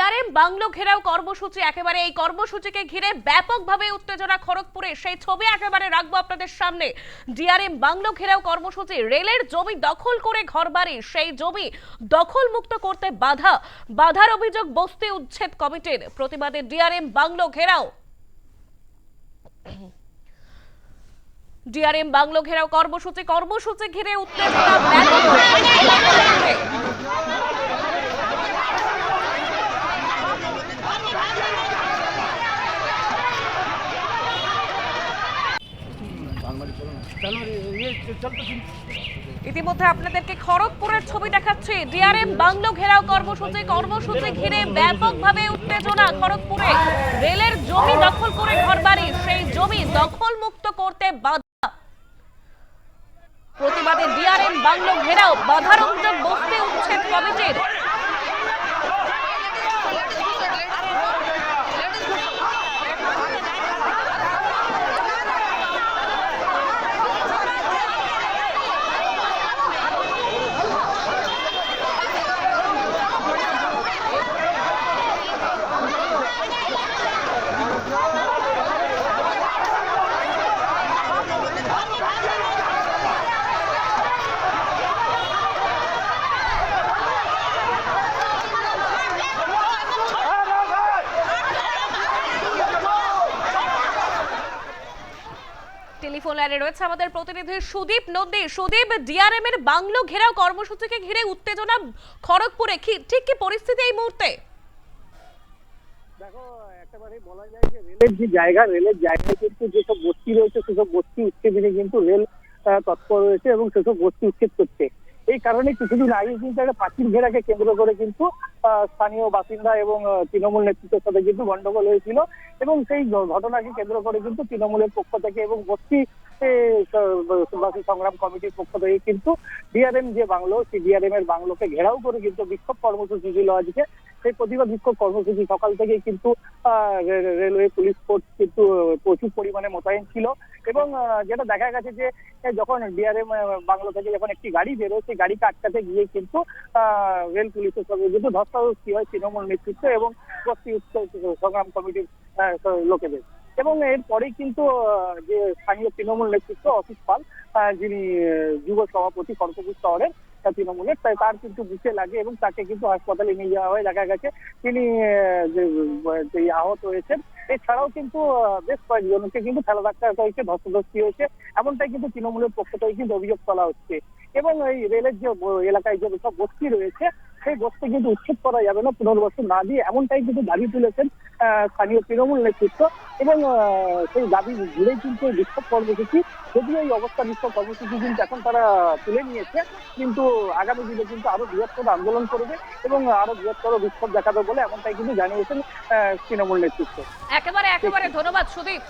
DRM bungalow ঘেরাও কর্মসূচি, একেবারে এই কর্মসূচিকে ঘিরে ব্যাপকভাবে উত্তেজনা খড়গপুরে। সেই ছবি একেবারে রাখব আপনাদের সামনে। ডিআরএম বাংলো ঘেরাও কর্মসূচি, রেলের জমি দখল করে ঘরবাড়ি, সেই জমি দখল মুক্ত করতে বাধা। বাধার অভিযোগ বস্তি উচ্ছেদ কমিটির। প্রতিবাদে ডিআরএম বাংলো ঘেরাও। ডিআরএম বাংলো ঘেরাও কর্মসূচি কর্মসূচি ঘিরে উত্তেজনা ইতিমধ্যে আপনাদেরকে খড়গপুরের ছবি দেখাচ্ছি। ডিআরএম বাংলো ঘেরাও কর্মসূচি কর্মসূচি ঘিরে ব্যাপকভাবে উত্তেজনা খড়গপুরে। রেলের জমি দখল করে ঘরবাড়ি, সেই জমি দখল মুক্ত করতে বাধা। প্রতিবাদে ডিআরএম বাংলো ঘেরাও বাধার অভিযোগ বস্তি উচ্ছেদ কমিটির লাইনে রয়েছে আমাদের প্রতিনিধি সুদীপ নন্দী। সুদীপ ডিআরএম এর বাংলো ঘেরাও কর্মসূচিকে ঘিরে উত্তেজনা খড়গপুরে। ঠিক কি পরিস্থিতি এই মুহূর্তে? রেল তৎপর রয়েছে এবং সেসব বস্তি উচ্ছেদ করছে। এই কারণে কিছুদিন আগে কিন্তু একটা পাখির ঘেরাকে কেন্দ্র করে কিন্তু স্থানীয় বাসিন্দা এবং তৃণমূল নেতৃত্বের সাথে কিন্তু গন্ডগোল হয়েছিল এবং সেই ঘটনাকে কেন্দ্র করে কিন্তু তৃণমূলের পক্ষ থেকে এবং বস্তি বাসী সংগ্রাম কমিটির পক্ষ থেকে কিন্তু ডিআরএম যে বাংলো, সেই ডিআরএম এর বাংলোকে ঘেরাও করে কিন্তু বিক্ষোভ কর্মসূচি ছিল আজকে। সেই প্রতিবাদ বিক্ষোভ কর্মসূচি সকাল থেকে কিন্তু রেলওয়ে, পুলিশ ফোর্স কিন্তু প্রচুর পরিমাণে মোতায়েন ছিল। এবং যেটা দেখা গেছে যে যখন ডিআরএম বাংলো থেকে যখন একটি গাড়ি বেরোয়, সেই গাড়িকে আটকাতে গিয়ে কিন্তু রেল পুলিশের সঙ্গে কিন্তু ধস্তাধস্তি হয় তৃণমূল নেতৃত্ব এবং সংগ্রাম কমিটির লোকেদের। এবং এরপরেই কিন্তু যে স্থানীয় তৃণমূল নেতৃত্ব অসিত পাল যিনি যুব সভাপতি কর্কপুর শহরের আহ, তৃণমূলের তাই তার কিন্তু বুকে লাগে এবং তাকে কিন্তু হাসপাতালে নিয়ে যাওয়া হয়। দেখা গেছে তিনি যে আহত হয়েছেন এছাড়াও কিন্তু বেশ কয়েকজনকে কিন্তু ফেলা ধাক্কা হয়েছে ধস্তধস্তি হয়েছে এমনটাই কিন্তু তৃণমূলের পক্ষ থেকে কিন্তু অভিযোগ তোলা হচ্ছে। এবং এই রেলের যে এলাকায় যে সব বস্তি রয়েছে সেই বস্তি কিন্তু উচ্ছেদ করা যাবে না পুনর্বাসন না দিয়ে, এমনটাই কিন্তু দাবি তুলেছেন স্থানীয় তৃণমূল নেতৃত্ব এবং সেই দাবি ঘিরেই কিন্তু বিক্ষোভ কর্মসূচি, যদিও এই অবস্থা বিক্ষোভ কর্মসূচি কিন্তু এখন তারা তুলে নিয়েছে, কিন্তু আগামী দিনে কিন্তু আরও বৃহত্তর আন্দোলন করবে এবং আরও বৃহত্তর বিক্ষোভ দেখাবে বলে এমনটাই কিন্তু জানিয়েছেন তৃণমূল নেতৃত্ব। একেবারে একেবারে ধন্যবাদ সুদীপ।